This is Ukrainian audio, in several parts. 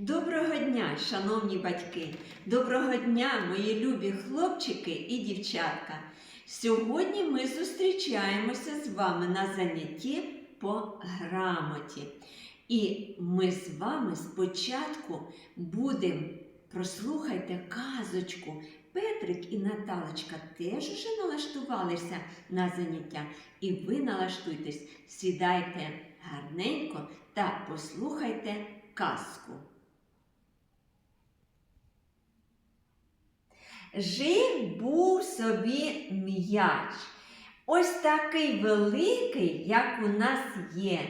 Доброго дня, шановні батьки! Доброго дня, мої любі хлопчики і дівчатка! Сьогодні ми зустрічаємося з вами на занятті по грамоті. І ми з вами спочатку будемо прослухайте казочку. Петрик і Наталочка теж уже налаштувалися на заняття. І ви налаштуйтесь, сідайте гарненько та послухайте казку. Жив був собі м'яч. Ось такий великий, як у нас є.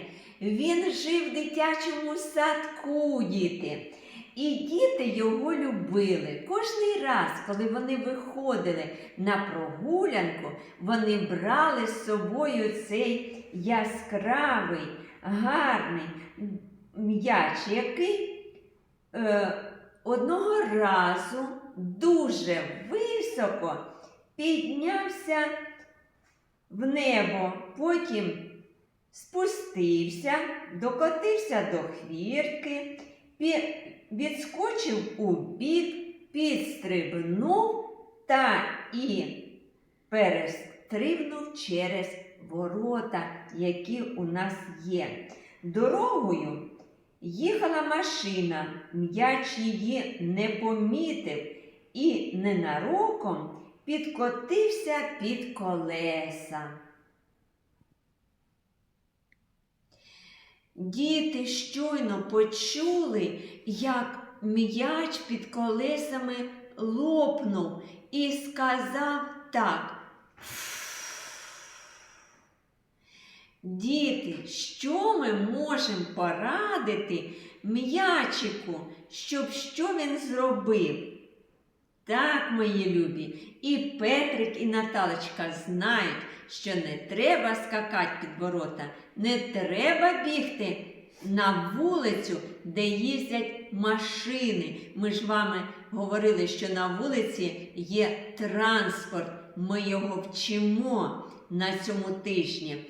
Він жив в дитячому садку, діти. І діти його любили. Кожний раз, коли вони виходили на прогулянку, вони брали з собою цей яскравий, гарний м'яч, який е, одного разу дуже високо піднявся в небо, потім спустився, докотився до хвіртки, відскочив у бік, підстрибнув та і перестрибнув через ворота, які у нас є. Дорогою їхала машина, м'яч її не помітив і ненароком підкотився під колеса. Діти щойно почули, як м'яч під колесами лопнув і сказав так. Діти, що ми можемо порадити м'ячику, щоб що він зробив? Так, мої любі, і Петрик, і Наталочка знають, що не треба скакати під ворота, не треба бігти на вулицю, де їздять машини. Ми ж вами говорили, що на вулиці є транспорт. Ми його вчимо на цьому тижні.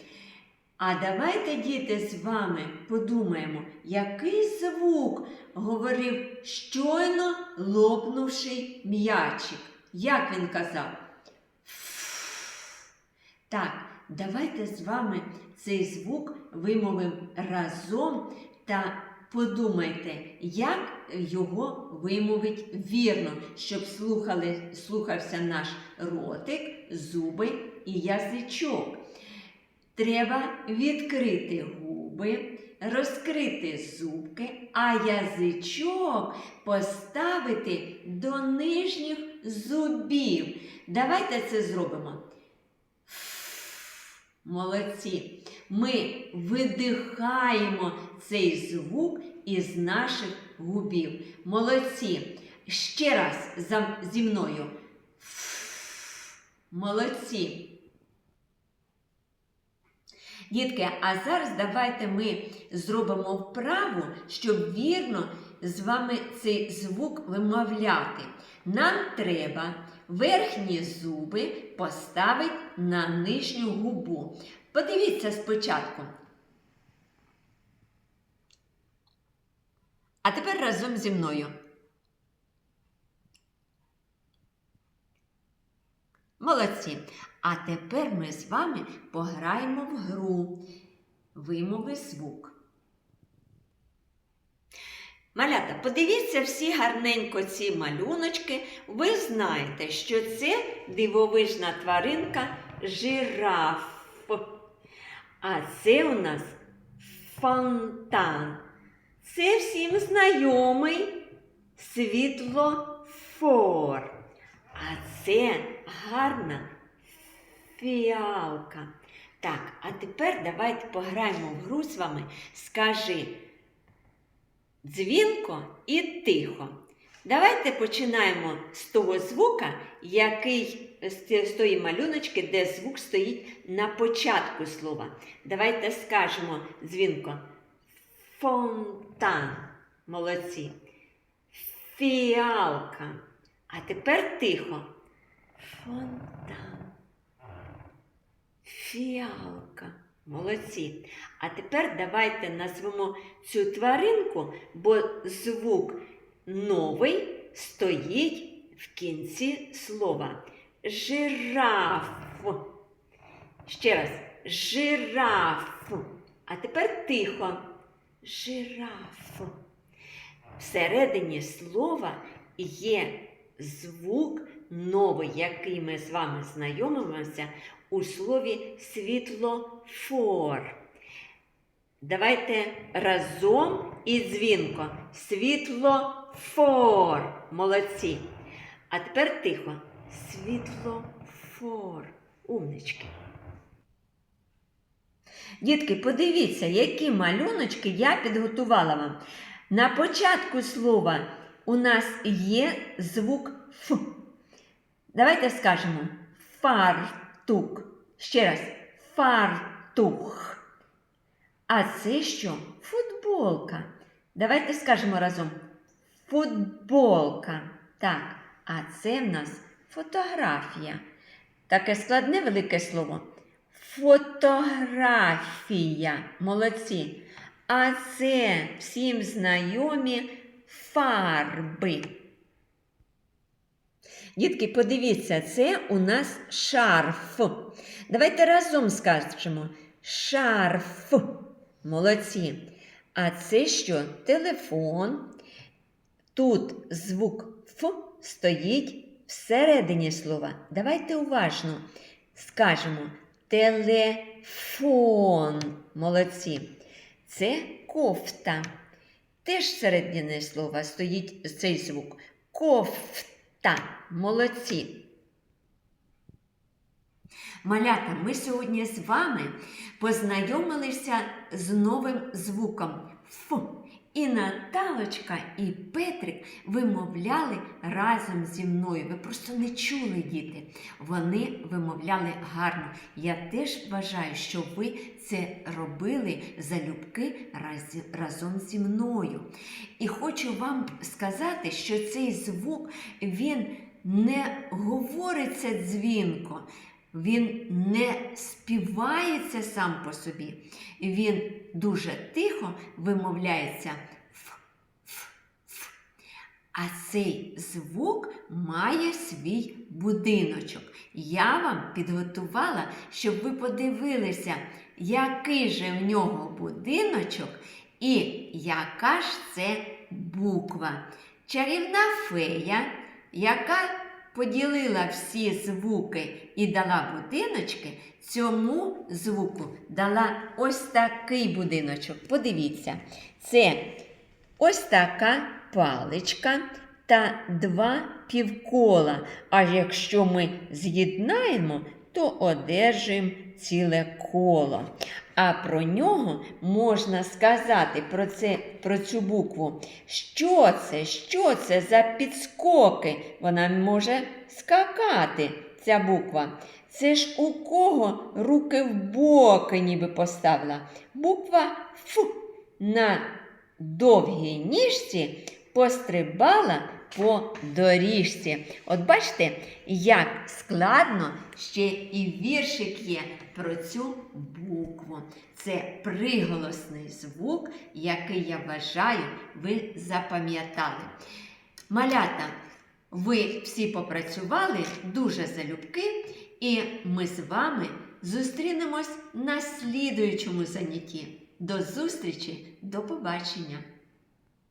А давайте, діти, з вами подумаємо, який звук говорив щойно лопнувший м'ячик. Як він казав? Так, давайте з вами цей звук вимовимо разом та подумайте, як його вимовить вірно, щоб слухали, слухався наш ротик, зуби і язичок. Треба відкрити губи, розкрити зубки, а язичок поставити до нижніх зубів. Давайте це зробимо. Молодці. Ми видихаємо цей звук із наших губів. Молодці. Ще раз зі мною. Молодці. Дітки, а зараз давайте ми зробимо вправу, щоб вірно з вами цей звук вимовляти. Нам треба верхні зуби поставити на нижню губу. Подивіться спочатку. А тепер разом зі мною. Молодці. А тепер ми з вами пограємо в гру. Вимови звук. Малята, подивіться всі гарненько ці малюночки. Ви знаєте, що це дивовижна тваринка жираф. А це у нас фонтан. Це всім знайомий світлофор. А це гарна фіалка. Так, а тепер давайте пограємо в гру з вами. Скажи дзвінко і тихо. Давайте починаємо з того звука, який з тої малюночки, де звук стоїть на початку слова. Давайте скажемо дзвінко. Фонтан. Молодці. Фіалка. А тепер тихо. Фонтан. Фіалка. Молодці. А тепер давайте назвемо цю тваринку, бо звук новий стоїть в кінці слова. Жираф. Ще раз. Жираф. А тепер тихо. Жираф. Всередині слова є звук новий, який ми з вами знайомимося у слові світлофор. Давайте разом і дзвінко. Світлофор. Молодці. А тепер тихо. Світлофор. Умнички. Дітки, подивіться, які малюночки я підготувала вам. На початку слова у нас є звук Ф. Давайте скажемо фартук. Ще раз фартух. А це що? Футболка. Давайте скажемо разом. Футболка. Так, а це в нас фотографія. Таке складне велике слово. Фотографія. Молодці. А це всім знайомі фарби. Дітки, подивіться, це у нас шарф. Давайте разом скажемо шарф. Молодці. А це що? Телефон. Тут звук Ф стоїть всередині слова. Давайте уважно скажемо телефон. Молодці. Це кофта. Теж всередині слова стоїть цей звук. Кофта. Молодці. Малята, ми сьогодні з вами познайомилися з новим звуком Ф. І Наталочка, і Петрик вимовляли разом зі мною. Ви просто не чули, діти. Вони вимовляли гарно. Я теж вважаю, що ви це робили залюбки раз- разом зі мною. І хочу вам сказати, що цей звук він не говориться дзвінко. Він не співається сам по собі. Він дуже тихо вимовляється ф, ф, ф. А цей звук має свій будиночок. Я вам підготувала, щоб ви подивилися, який же в нього будиночок і яка ж це буква. Чарівна фея, яка поділила всі звуки і дала будиночки, цьому звуку дала ось такий будиночок. Подивіться, це ось така паличка та два півкола. А якщо ми з'єднаємо, то одержуємо ціле коло. А про нього можна сказати про, це, про цю букву. Що це? Що це за підскоки? Вона може скакати, ця буква. Це ж у кого руки в боки ніби поставила. Буква Ф на довгій ніжці пострибала по доріжці. От бачите, як складно ще і віршик є про цю букву. Це приголосний звук, який я вважаю, ви запам'ятали. Малята, ви всі попрацювали дуже залюбки, і ми з вами зустрінемось на слідуючому занятті. До зустрічі, до побачення!